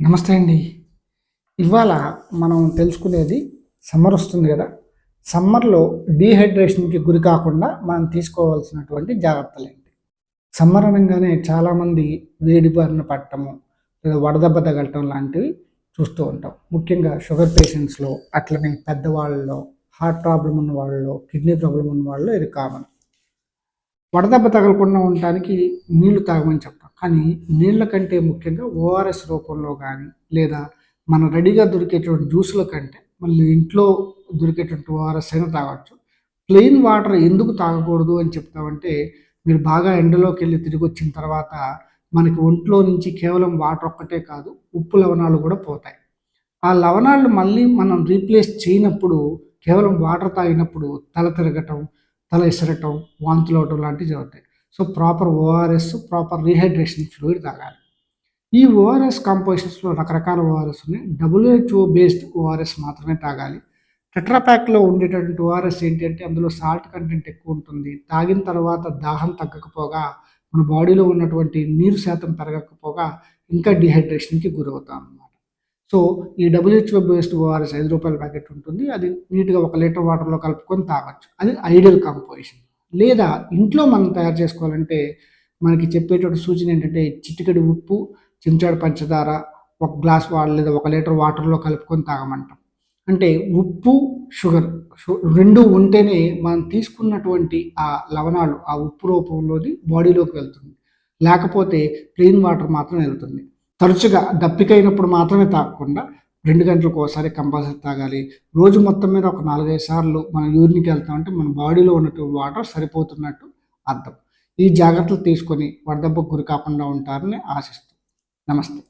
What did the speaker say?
నమస్తే అండి. ఇవాళ మనం తెలుసుకునేది సమ్మర్ వస్తుంది కదా. సమ్మర్లో డీహైడ్రేషన్కి గురి కాకుండా మనం తీసుకోవాల్సినటువంటి జాగ్రత్తలు ఏంటి? సమ్మర్ అనగానే చాలామంది వేడి బారిన పట్టడము లేదా వడదెబ్బ తగలటం లాంటివి చూస్తూ ఉంటాం. ముఖ్యంగా షుగర్ పేషెంట్స్లో అట్లనే పెద్దవాళ్ళలో హార్ట్ ప్రాబ్లం ఉన్న వాళ్ళలో కిడ్నీ ప్రాబ్లం ఉన్న వాళ్ళలో ఇది కామన్. వడదెబ్బ తగలకుండా ఉండటానికి నీళ్ళు తాగమని చెప్తాం కానీ నీళ్ళ కంటే ముఖ్యంగా ఓఆర్ఎస్ రూపంలో కానీ లేదా మన రెడీగా దొరికేటువంటి జ్యూసుల కంటే మళ్ళీ ఇంట్లో దొరికేటువంటి ఓఆర్ఎస్ అయినా తాగొచ్చు. ప్లెయిన్ వాటర్ ఎందుకు తాగకూడదు అని చెప్తామంటే మీరు బాగా ఎండలోకి వెళ్ళి తిరిగి వచ్చిన తర్వాత మనకి ఒంట్లో నుంచి కేవలం వాటర్ ఒక్కటే కాదు ఉప్పు లవణాలు కూడా పోతాయి. ఆ లవణాలు మళ్ళీ మనం రీప్లేస్ చేయనప్పుడు కేవలం వాటర్ తాగినప్పుడు తల తిరగటం తల ఇసరటం వాంతులు అవటం లాంటివి జరుగుతాయి. So proper ORS proper rehydration fluid తాగాలి. ఈ ఓఆర్ఎస్ కాంపోజిషన్స్లో రకరకాల ఓఆర్ఎస్ ఉన్నాయి. డబ్ల్యూహెచ్ఓ బేస్డ్ ఓఆర్ఎస్ మాత్రమే తాగాలి. టెట్రాప్యాక్లో ఉండేటటువంటి ఓఆర్ఎస్ ఏంటంటే అందులో సాల్ట్ కంటెంట్ ఎక్కువ ఉంటుంది. తాగిన తర్వాత దాహం తగ్గకపోగా మన బాడీలో ఉన్నటువంటి నీరు శాతం పెరగకపోగా ఇంకా డిహైడ్రేషన్కి గురవుతాం అనమాట సో ఈ డబ్ల్యూహెచ్ఓ బేస్డ్ ఓఆర్ఎస్ ఐదు రూపాయల ప్యాకెట్ ఉంటుంది. అది నీట్గా ఒక లీటర్ వాటర్లో కలుపుకొని తాగొచ్చు. అది ఐడియల్ కాంపోజిషన్. లేదా ఇంట్లో మనం తయారు చేసుకోవాలంటే మనకి చెప్పేటువంటి సూచన ఏంటంటే చిటికెడు ఉప్పు చెంచాడు పంచదార ఒక గ్లాస్ వాటర్ లేదా ఒక లీటర్ వాటర్లో కలుపుకొని తాగమంటాం. అంటే ఉప్పు షుగర్ రెండు ఉంటేనే మనం తీసుకున్నటువంటి ఆ లవణాలు ఆ ఉప్పు రూపంలోది బాడీలోకి వెళ్తుంది. లేకపోతే ప్లెయిన్ వాటర్ మాత్రం వెళ్తుంది. తరచుగా దప్పికైనప్పుడు మాత్రమే తాగకుండా రెండు గంటలకు ఒకసారి కంపల్సరీ తాగాలి. రోజు మొత్తం మీద ఒక నాలుగైదు సార్లు మనం యూరిన్కి వెళ్తామంటే మన బాడీలో ఉన్నటువంటి వాటర్ సరిపోతున్నట్టు అర్థం. ఈ జాగ్రత్తలు తీసుకొని వడదెబ్బకు గురి కాకుండా ఉంటారని ఆశిస్తూ. నమస్తే.